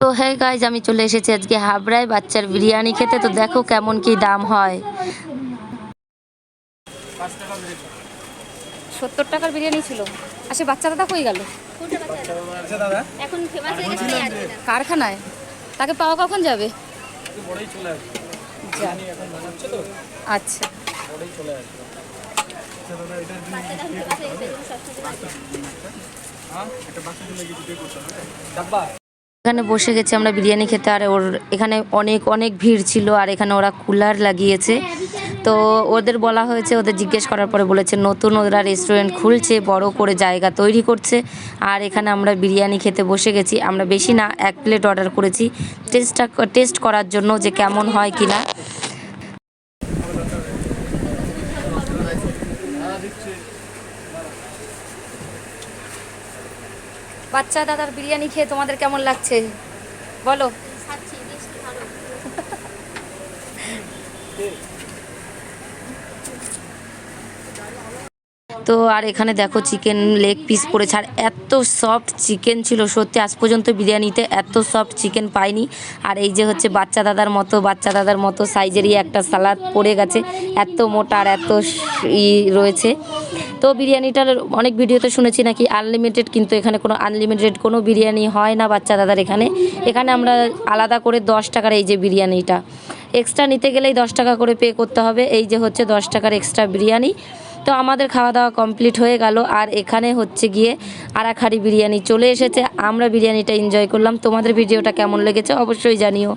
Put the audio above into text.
তো হ্যাঁ গাইজ আমি চলে এসেছি আজকে হাবড়ায় বাচ্চার বিরিয়ানি খেতে। তো দেখো কেমন কি দাম হয়। সত্তর টাকার বিরিয়ানি ছিল। আসে বাচ্চা দাদা কই গেল? কারখানায়? তাকে পাওয়া কখন যাবে। আচ্ছা। হয়ে? এখানে বসে গেছি আমরা বিরিয়ানি খেতে, আর ওর এখানে অনেক অনেক ভিড় ছিল, আর এখানে ওরা কুলার লাগিয়েছে। তো ওদের বলা হয়েছে, ওদের জিজ্ঞেস করার পরে বলেছে, নতুন ওরা রেস্টুরেন্ট খুলছে, বড় করে জায়গা তৈরি করছে। আর এখানে আমরা বিরিয়ানি খেতে বসে গেছি। আমরা বেশি না, এক প্লেট অর্ডার করেছি। টেস্টটা টেস্ট করার জন্য যে কেমন হয় কিনা বাচ্চা দাদার বিরিয়ানি খেয়ে তোমাদের কেমন লাগছে? বলো। তো আর এখানে দেখো চিকেন লেগ পিস পড়েছে। আর এত সফট চিকেন ছিল, সত্যি আজ পর্যন্ত বিরিয়ানিতে এত সফট চিকেন পাইনি। আর এই যে হচ্ছে বাচ্চা দাদার মতো, বাচ্চা দাদার মতো সাইজেরই একটা সালাদ পড়ে গেছে। এত মোটা আর এত ই রয়েছে। তো বিরিয়ানিটার অনেক ভিডিওতে শুনেছি নাকি আনলিমিটেড কিন্তু এখানে কোনো আনলিমিটেড কোনো বিরিয়ানি হয় না বাচ্চা দাদার এখানে। এখানে আমরা আলাদা করে দশ টাকার এই যে বিরিয়ানিটা। এক্সট্রা নিতে গেলেই দশ টাকা করে পে করতে হবে। এই যে হচ্ছে দশ টাকার এক্সট্রা বিরিয়ানি। তো আমাদের খাওয়া দাওয়া কমপ্লিট হয়ে গেল। আর এখানে হচ্ছে গিয়ে আরাখারি বিরিয়ানি চলে এসেছে। আমরা বিরিয়ানিটা এনজয় করলাম। তোমাদের ভিডিওটা কেমন লেগেছে অবশ্যই জানিও।